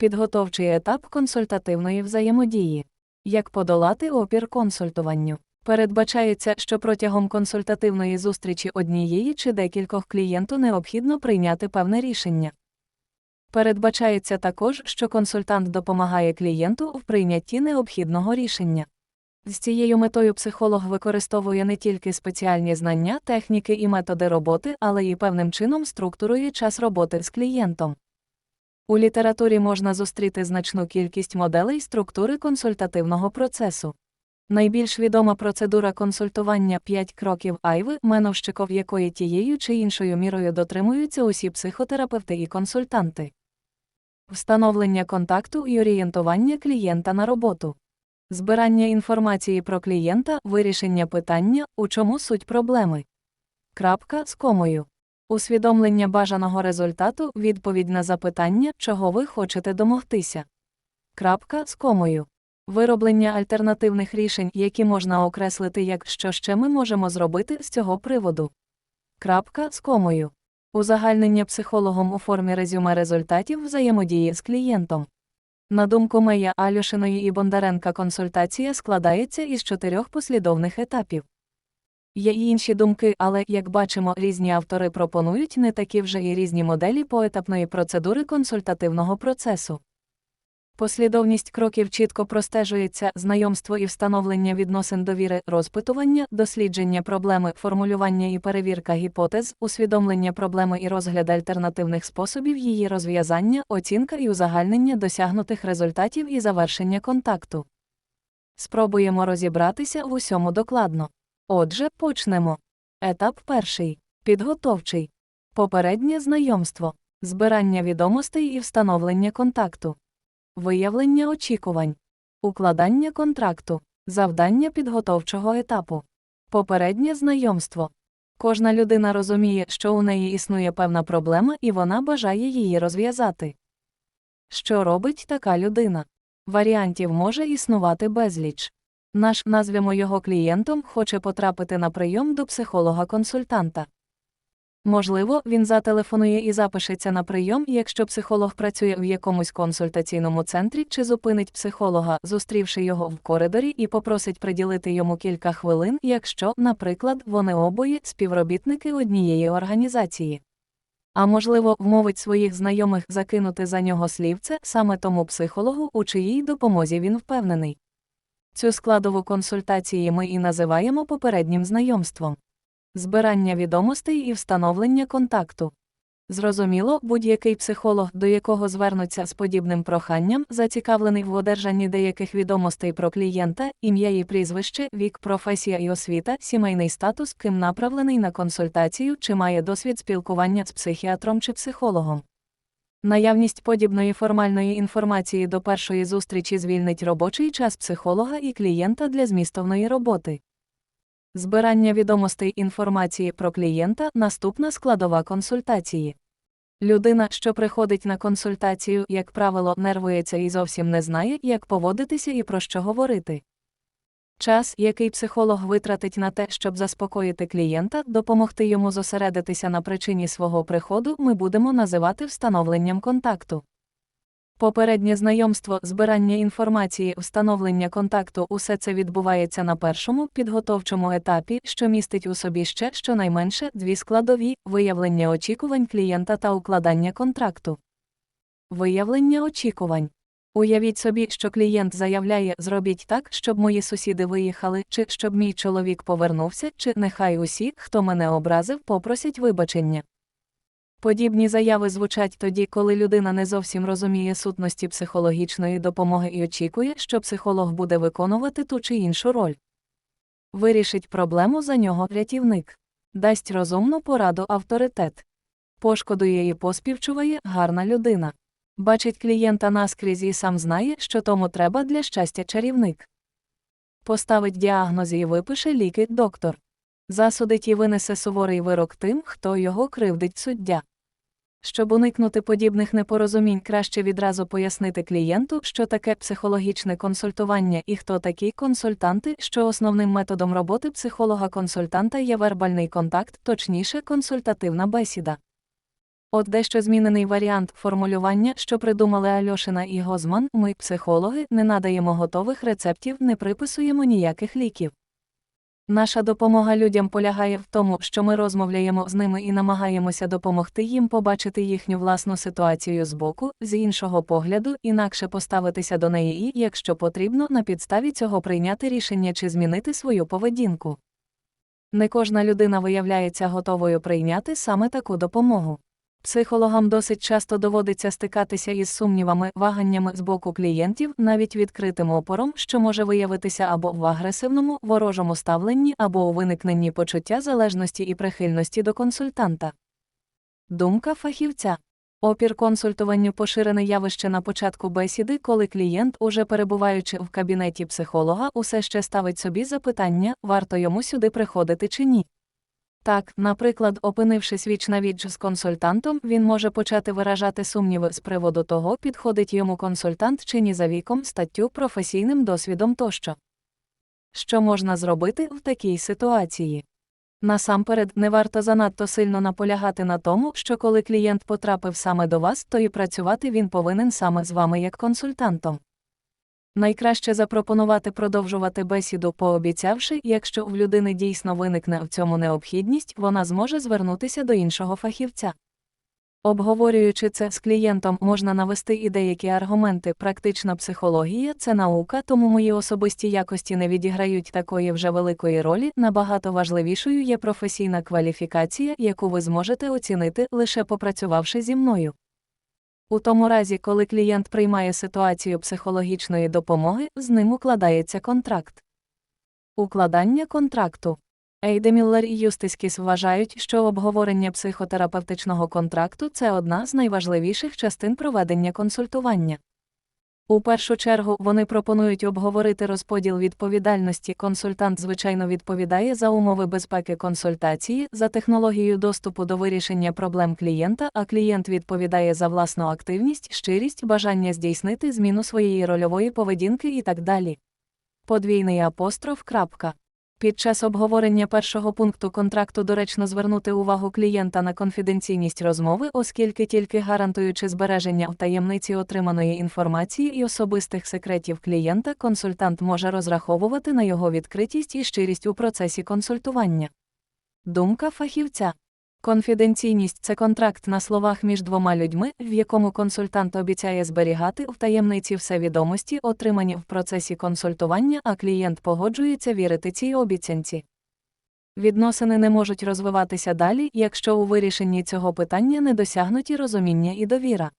Підготовчий етап консультативної взаємодії. Як подолати опір консультуванню. Передбачається, що протягом консультативної зустрічі однієї чи декількох клієнту необхідно прийняти певне рішення. Передбачається також, що консультант допомагає клієнту в прийнятті необхідного рішення. З цією метою психолог використовує не тільки спеціальні знання, техніки і методи роботи, але й певним чином структурує час роботи з клієнтом. У літературі можна зустріти значну кількість моделей структури консультативного процесу. Найбільш відома процедура консультування 5 кроків Айви, меновщиков якої тією чи іншою мірою дотримуються усі психотерапевти і консультанти. Встановлення контакту і орієнтування клієнта на роботу. Збирання інформації про клієнта, вирішення питання, у чому суть проблеми. Крапка з комою. Усвідомлення бажаного результату, відповідь на запитання, чого ви хочете домогтися. Крапка з комою. Вироблення альтернативних рішень, які можна окреслити як що ще ми можемо зробити з цього приводу. Крапка з комою. Узагальнення психологом у формі резюме результатів взаємодії з клієнтом. На думку Мея Альошиної і Бондаренка консультація складається із чотирьох послідовних етапів. Є й інші думки, але, як бачимо, різні автори пропонують не такі вже і різні моделі поетапної процедури консультативного процесу. Послідовність кроків чітко простежується знайомство і встановлення відносин довіри, розпитування, дослідження проблеми, формулювання і перевірка гіпотез, усвідомлення проблеми і розгляд альтернативних способів її розв'язання, оцінка і узагальнення досягнутих результатів і завершення контакту. Спробуємо розібратися в усьому докладно. Отже, почнемо. Етап перший. Підготовчий. Попереднє знайомство. Збирання відомостей і встановлення контакту. Виявлення очікувань. Укладання контракту. Завдання підготовчого етапу. Попереднє знайомство. Кожна людина розуміє, що у неї існує певна проблема і вона бажає її розв'язати. Що робить така людина? Варіантів може існувати безліч. Наш, назвемо його клієнтом, хоче потрапити на прийом до психолога-консультанта. Можливо, він зателефонує і запишеться на прийом, якщо психолог працює в якомусь консультаційному центрі чи зупинить психолога, зустрівши його в коридорі і попросить приділити йому кілька хвилин, якщо, наприклад, вони обоє співробітники однієї організації. А можливо, вмовить своїх знайомих закинути за нього слівце саме тому психологу, у чиїй допомозі він впевнений. Цю складову консультації ми і називаємо попереднім знайомством. Збирання відомостей і встановлення контакту. Зрозуміло, будь-який психолог, до якого звернуться з подібним проханням, зацікавлений в одержанні деяких відомостей про клієнта, ім'я і прізвище, вік, професія і освіта, сімейний статус, ким направлений на консультацію чи має досвід спілкування з психіатром чи психологом. Наявність подібної формальної інформації до першої зустрічі звільнить робочий час психолога і клієнта для змістовної роботи. Збирання відомостей інформації про клієнта наступна складова консультації. Людина, що приходить на консультацію, як правило, нервується і зовсім не знає, як поводитися і про що говорити. Час, який психолог витратить на те, щоб заспокоїти клієнта, допомогти йому зосередитися на причині свого приходу, ми будемо називати встановленням контакту. Попереднє знайомство, збирання інформації, встановлення контакту усе це відбувається на першому підготовчому етапі, що містить у собі ще щонайменше дві складові виявлення очікувань клієнта та укладання контракту. Виявлення очікувань. Уявіть собі, що клієнт заявляє зробіть так, щоб мої сусіди виїхали, чи щоб мій чоловік повернувся, чи нехай усі, хто мене образив, попросять вибачення. Подібні заяви звучать тоді, коли людина не зовсім розуміє сутності психологічної допомоги і очікує, що психолог буде виконувати ту чи іншу роль. Вирішить проблему за нього рятівник, дасть розумну пораду авторитет, пошкодує і поспівчуває гарна людина. Бачить клієнта наскрізь і сам знає, що тому треба для щастя чарівник. Поставить діагноз і випише ліки доктор. Засудить і винесе суворий вирок тим, хто його кривдить суддя. Щоб уникнути подібних непорозумінь, краще відразу пояснити клієнту, що таке психологічне консультування і хто такі консультанти, що основним методом роботи психолога-консультанта є вербальний контакт, точніше консультативна бесіда. От дещо змінений варіант формулювання, що придумали Альошина і Гозман, ми, психологи, не надаємо готових рецептів, не приписуємо ніяких ліків. Наша допомога людям полягає в тому, що ми розмовляємо з ними і намагаємося допомогти їм побачити їхню власну ситуацію збоку, з іншого погляду, інакше поставитися до неї і, якщо потрібно, на підставі цього прийняти рішення чи змінити свою поведінку. Не кожна людина виявляється готовою прийняти саме таку допомогу. Психологам досить часто доводиться стикатися із сумнівами, ваганнями з боку клієнтів, навіть відкритим опором, що може виявитися або в агресивному, ворожому ставленні, або у виникненні почуття залежності і прихильності до консультанта. Думка фахівця. Опір консультуванню поширене явище на початку бесіди, коли клієнт, уже перебуваючи в кабінеті психолога, усе ще ставить собі запитання, варто йому сюди приходити чи ні. Так, наприклад, опинившись віч на віч з консультантом, він може почати виражати сумніви з приводу того, підходить йому консультант чи ні за віком, статтю, професійним досвідом тощо. Що можна зробити в такій ситуації? Насамперед, не варто занадто сильно наполягати на тому, що коли клієнт потрапив саме до вас, то і працювати він повинен саме з вами як консультантом. Найкраще запропонувати продовжувати бесіду, пообіцявши, якщо в людини дійсно виникне в цьому необхідність, вона зможе звернутися до іншого фахівця. Обговорюючи це з клієнтом, можна навести і деякі аргументи. Практична психологія це наука, тому мої особисті якості не відіграють такої вже великої ролі. Набагато важливішою є професійна кваліфікація, яку ви зможете оцінити, лише попрацювавши зі мною. У тому разі, коли клієнт приймає ситуацію психологічної допомоги, з ним укладається контракт. Укладання контракту. Ейдеміллер і Юстискіс вважають, що обговорення психотерапевтичного контракту це одна з найважливіших частин проведення консультування. У першу чергу вони пропонують обговорити розподіл відповідальності. Консультант, звичайно, відповідає за умови безпеки консультації, за технологію доступу до вирішення проблем клієнта, а клієнт відповідає за власну активність, щирість, бажання здійснити зміну своєї рольової поведінки і так далі. Подвійний апостроф. крапка. Під час обговорення першого пункту контракту доречно звернути увагу клієнта на конфіденційність розмови, оскільки тільки гарантуючи збереження в таємниці отриманої інформації і особистих секретів клієнта, консультант може розраховувати на його відкритість і щирість у процесі консультування. Думка фахівця. Конфіденційність це контракт на словах між двома людьми, в якому консультант обіцяє зберігати в таємниці все відомості, отримані в процесі консультування, а клієнт погоджується вірити цій обіцянці. Відносини не можуть розвиватися далі, якщо у вирішенні цього питання не досягнуті розуміння і довіра.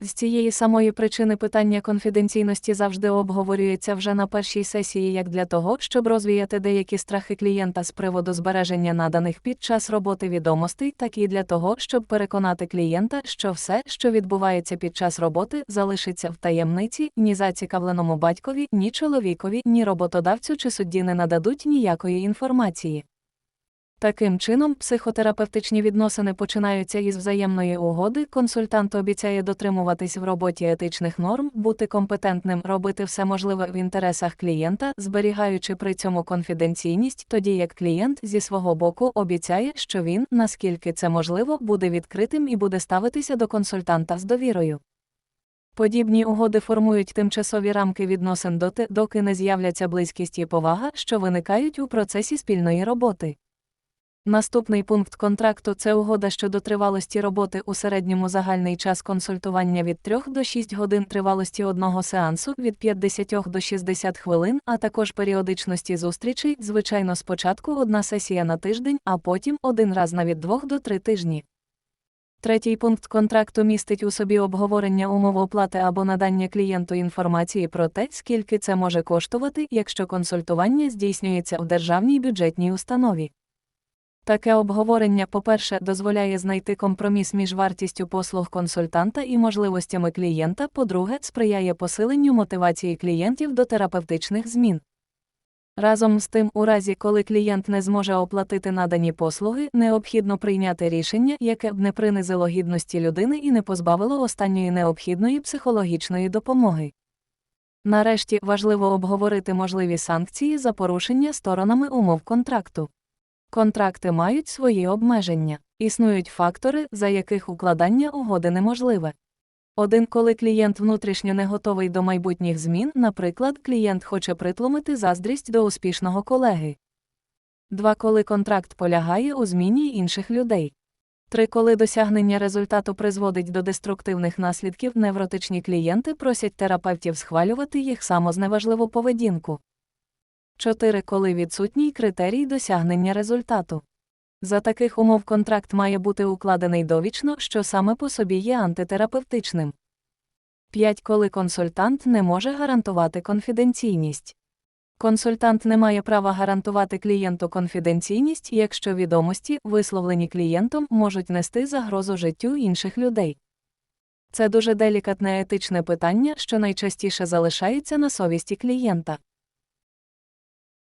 З цієї самої причини питання конфіденційності завжди обговорюється вже на першій сесії як для того, щоб розвіяти деякі страхи клієнта з приводу збереження наданих під час роботи відомостей, так і для того, щоб переконати клієнта, що все, що відбувається під час роботи, залишиться в таємниці, ні зацікавленому батькові, ні чоловікові, ні роботодавцю чи судді не нададуть ніякої інформації. Таким чином, психотерапевтичні відносини починаються із взаємної угоди. Консультант обіцяє дотримуватись в роботі етичних норм, бути компетентним, робити все можливе в інтересах клієнта, зберігаючи при цьому конфіденційність, тоді як клієнт зі свого боку обіцяє, що він, наскільки це можливо, буде відкритим і буде ставитися до консультанта з довірою. Подібні угоди формують тимчасові рамки відносин доти, доки не з'являться близькість і повага, що виникають у процесі спільної роботи. Наступний пункт контракту це угода щодо тривалості роботи у середньому загальний час консультування від 3 до 6 годин тривалості одного сеансу від 50 до 60 хвилин, а також періодичності зустрічей, звичайно, спочатку одна сесія на тиждень, а потім один раз на від 2 до 3 тижні. Третій пункт контракту містить у собі обговорення умов оплати або надання клієнту інформації про те, скільки це може коштувати, якщо консультування здійснюється в державній бюджетній установі. Таке обговорення, по-перше, дозволяє знайти компроміс між вартістю послуг консультанта і можливостями клієнта, по-друге, сприяє посиленню мотивації клієнтів до терапевтичних змін. Разом з тим, у разі, коли клієнт не зможе оплатити надані послуги, необхідно прийняти рішення, яке б не принизило гідності людини і не позбавило останньої необхідної психологічної допомоги. Нарешті важливо обговорити можливі санкції за порушення сторонами умов контракту. Контракти мають свої обмеження. Існують фактори, за яких укладання угоди неможливе. Один, коли клієнт внутрішньо не готовий до майбутніх змін, наприклад, клієнт хоче притлумити заздрість до успішного колеги. Два, коли контракт полягає у зміні інших людей. Три, коли досягнення результату призводить до деструктивних наслідків, невротичні клієнти просять терапевтів схвалювати їх самозневажливу поведінку. 4. Коли відсутній критерій досягнення результату. За таких умов контракт має бути укладений довічно, що саме по собі є антитерапевтичним. 5. Коли консультант не може гарантувати конфіденційність. Консультант не має права гарантувати клієнту конфіденційність, якщо відомості, висловлені клієнтом, можуть нести загрозу життю інших людей. Це дуже делікатне етичне питання, що найчастіше залишається на совісті клієнта.